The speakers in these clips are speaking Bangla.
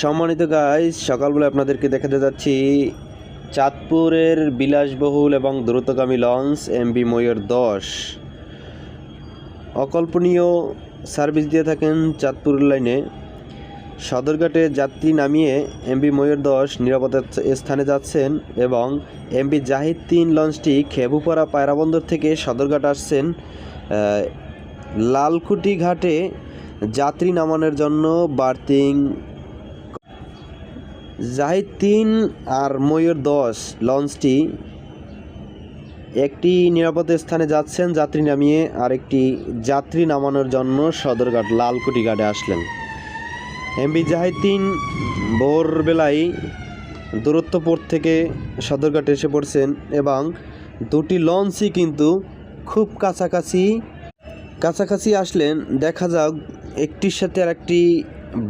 সম্মানিত গাইজ সকালবেলা আপনাদেরকে দেখাতে যাচ্ছি চাঁদপুরের বিলাসবহুল এবং দ্রুতগামী লঞ্চ এমবি ময়ূর দশ। অকল্পনীয় সার্ভিস দিয়ে থাকেন চাঁদপুর লাইনে সদরঘাটে যাত্রী নামিয়ে এমবি ময়ূর দশ নিরাপত্তার স্থানে যাচ্ছেন এবং এমবি জাহিদ তিন লঞ্চটি খেবুপাড়া পায়রাবন্দর থেকে সদরঘাট আসছেন লালকুটি ঘাটে যাত্রী নামানোর জন্য বার্থিং জাহিদ তিন আর ময়ূর দশ লঞ্চটি একটি নিরাপদ স্থানে যাচ্ছেন। যাত্রী নামিয়ে আরেকটি যাত্রী নামানোর জন্য সদরঘাট লালকুটি ঘাটে আসলেন। এমবি জাহিদ তিন ভোরবেলায় দূরত্বপুর থেকে সদরঘাটে এসে পড়ছেন এবং দুটি লঞ্চই কিন্তু খুব কাছাকাছি কাছাকাছি আসলেন। দেখা যাক একটির সাথে আর একটি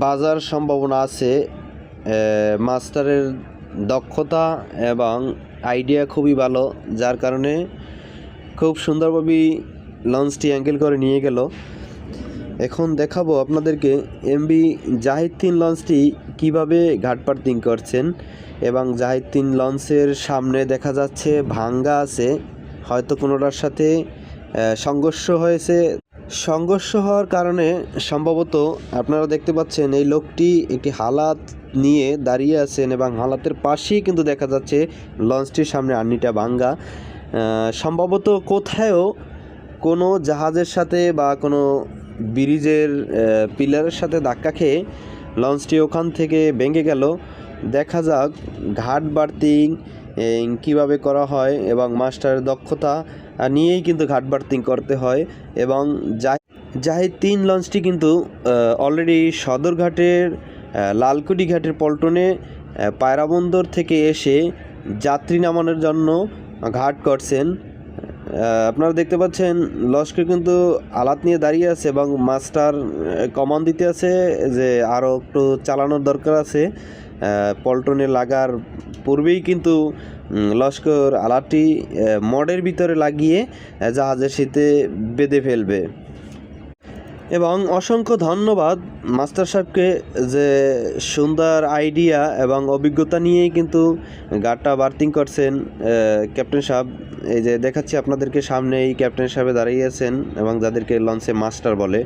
বাজার সম্ভাবনা আছে মাস্টারের দক্ষতা এবং আইডিয়া খুবই ভালো, যার কারণে খুব সুন্দরভাবেই লঞ্চটি অ্যাঙ্গেল করে নিয়ে গেল। এখন দেখাবো আপনাদেরকে এমবি জাহিদ তিন লঞ্চটি কীভাবে ঘাট পার্কিং করছেন এবং জাহিদ তিন লঞ্চের সামনে দেখা যাচ্ছে ভাঙ্গা আছে, হয়তো কোনোটার সাথে সংঘর্ষ হয়েছে। সংঘর্ষ হওয়ার কারণে সম্ভবত আপনারা দেখতে পাচ্ছেন এই লোকটি একটি হালাত নিয়ে দাঁড়িয়ে আছেন এবং হালাতের পাশেই কিন্তু দেখা যাচ্ছে লঞ্চটির সামনে আর্নিটা ভাঙ্গা। সম্ভবত কোথায়ও কোনো জাহাজের সাথে বা কোনো ব্রিজের পিলারের সাথে ধাক্কা খেয়ে লঞ্চটি ওখান থেকে ভেঙে গেল। দেখা যাক, ঘাট বার্তিং কীভাবে করা হয় এবং মাস্টারের দক্ষতা নিয়েই কিন্তু ঘাট করতে হয় এবং জাহ- জাহিদ তিন লঞ্চটি কিন্তু অলরেডি সদরঘাটের লালকুটি ঘাটের পল্টনে পায়রাবন্দর থেকে এসে যাত্রী নামানোর জন্য ঘাট করছেন। আপনারা দেখতে পাচ্ছেন, লস্কর কিন্তু আলাত নিয়ে দাঁড়িয়ে আছে এবং মাস্টার কমান দিতে আছে যে আরও একটু চালানোর দরকার আছে। পল্টনে লাগার পূর্বেই কিন্তু লস্কর আলাটি মডের ভিতরে লাগিয়ে জাহাজের শীতে বেঁধে ফেলবে। এবং অসংখ্য ধন্যবাদ মাস্টার সাহেবকে যে সুন্দর আইডিয়া এবং অভিজ্ঞতা নিয়েই কিন্তু গাড়টা বার্থিং করছেন ক্যাপ্টেন সাহেব। এই যে দেখাচ্ছি আপনাদেরকে সামনে এই ক্যাপ্টেন সাহেবে দাঁড়িয়ে আছেন এবং যাদেরকে লঞ্চে মাস্টার বলে।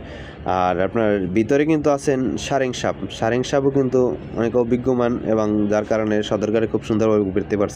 আর আপনার ভিতরে কিন্তু আছেন সারেং সাহেব। সারেং সাহেবও কিন্তু অনেক অভিজ্ঞমান এবং যার কারণে সদরকারে খুব সুন্দরভাবে উঠতে পারছে